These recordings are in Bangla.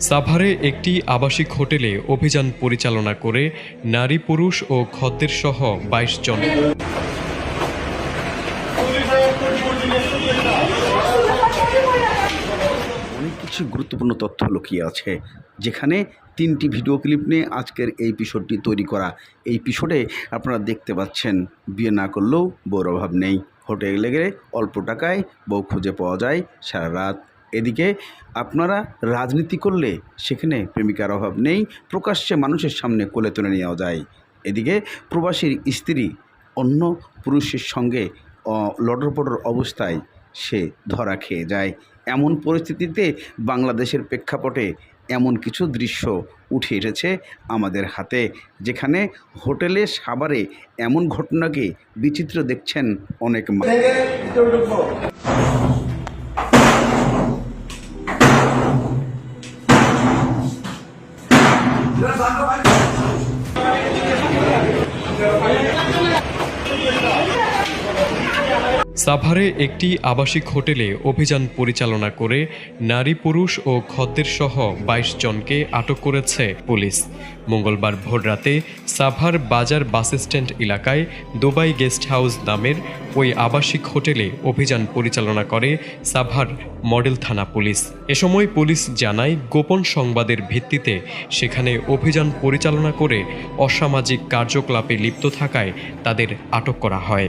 সাভারে একটি আবাসিক হোটেলে অভিযান পরিচালনা করে নারী পুরুষ ও খদ্দের সহ বাইশ জন। কিছু গুরুত্বপূর্ণ তথ্য লুকিয়ে আছে? যেখানে তিনটি ভিডিও ক্লিপ নিয়ে আজকের এই পিসোডটি তৈরি করা। এই পিসোডে আপনারা দেখতে পাচ্ছেন, বিয়ে না করলেও বউর অভাব নেই। হোটেলে গেলে অল্প টাকায় বউ খুঁজে পাওয়া যায় সারা রাত। এদিকে আপনারা রাজনীতি করলে সেখানে প্রেমিকার অভাব নেই, প্রকাশ্যে মানুষের সামনে কোলে তুলে নেওয়া যায়। এদিকে প্রবাসীর স্ত্রী অন্য পুরুষের সঙ্গে লটরপটর অবস্থায় সে ধরা খেয়ে যায়। এমন পরিস্থিতিতে বাংলাদেশের প্রেক্ষাপটে এমন কিছু দৃশ্য উঠে এসেছে আমাদের হাতে, যেখানে হোটেলে সাভারে এমন ঘটনাকে বিচিত্র দেখছেন অনেক মা- সাভারে একটি আবাসিক হোটেলে অভিযান পরিচালনা করে নারী, পুরুষ ও খদ্দের সহ বাইশ জনকে আটক করেছে পুলিশ। মঙ্গলবার ভোররাতে সাভার বাজার বাস স্ট্যান্ড এলাকায় দুবাই গেস্ট হাউস নামের ওই আবাসিক হোটেলে অভিযান পরিচালনা করে সাভার মডেল থানা পুলিশ। এ সময় পুলিশ জানায়, গোপন সংবাদের ভিত্তিতে সেখানে অভিযান পরিচালনা করে অসামাজিক কার্যকলাপে লিপ্ত থাকায় তাদের আটক করা হয়।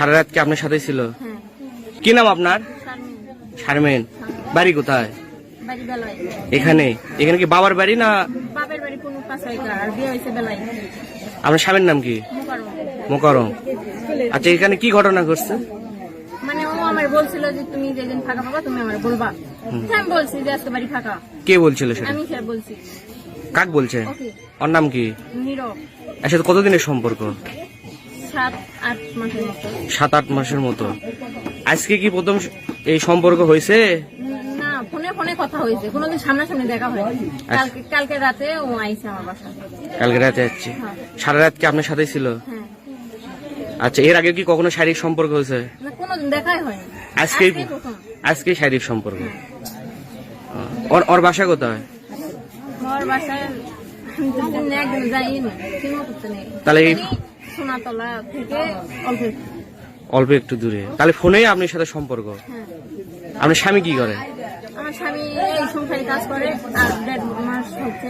সারা রাত কি আপনার সাথে ছিল? কি নাম আপনার? শারমিন। বাড়ি কোথায়? এখানে। এখানে কি বাবার বাড়ি না আপনার স্বামীর নাম কি। মোকারম আচ্ছা এখানে কি ঘটনা ঘটছে? মানে ও আমার বলছিল যে তুমি যেদিন ফাঁকা পাবা তুমি আমার বলবা। আমি বলছি যে আজকে বাড়ি ফাঁকা। কে বলছিল সেটা? আমি সে বলছি। কাক বলছে? ওর নাম কি? নীরব। এর সাথে কতদিনের সম্পর্ক? সাত আট মাসের মতো। আজকে কি প্রথম এই সম্পর্ক হয়েছে? না ফোনে ফোনে কথা হয়েছে। কোনোদিন সামনাসামনি দেখা হয়নি। কালকে কালকে রাতে ও আইছে আমার বাসায় কালকে রাতে যাচ্ছি হ্যাঁ। সারা রাত কি আপনার সাথে ছিল? হ্যাঁ। আচ্ছা এর আগে কি কখনো শারীরিক সম্পর্ক হয়েছে? কোনোদিন দেখাই হয়নি। আজকেই শারীরিক সম্পর্ক। ওর ওর বাসা কোথায়? বাসায় একদিন যাইনি। তাহলে সোনাতলা থেকে অল্প একটু। অল্প একটু দূরে। তাহলে ফোনেই আপনার সাথে সম্পর্ক? হ্যাঁ। আপনার স্বামী কি করে? আমার স্বামী এই সংসারে কাজ করে আর দেড় মাস হচ্ছে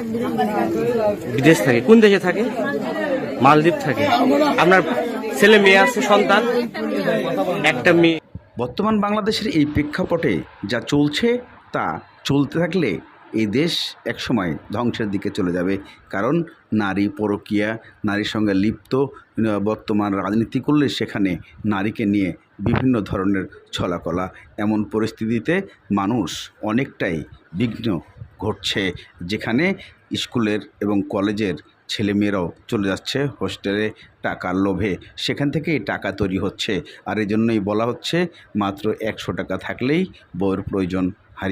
বিদেশ থাকে কোন দেশে থাকে? মালদ্বীপ থাকে। আপনার ছেলে মেয়ে আছে সন্তান? একটা মেয়ে। বর্তমান বাংলাদেশের এই প্রেক্ষাপটে যা চলছে তা চলতে থাকলে এই দেশ একসময় ধ্বংসের দিকে চলে যাবে। কারণ নারী পরকীয়া, নারীর সঙ্গে লিপ্ত বর্তমান রাজনীতি করলে সেখানে নারীকে নিয়ে বিভিন্ন ধরনের ছলাকলা। এমন পরিস্থিতিতে মানুষ অনেকটাই বিঘ্ন ঘটছে, যেখানে স্কুলের এবং কলেজের ছেলেমেয়েরাও চলে যাচ্ছে হোস্টেলে টাকার লোভে। সেখান থেকেই টাকা তৈরি হচ্ছে। আর এই জন্যই বলা হচ্ছে, মাত্র একশো টাকা থাকলেই বইয়ের প্রয়োজন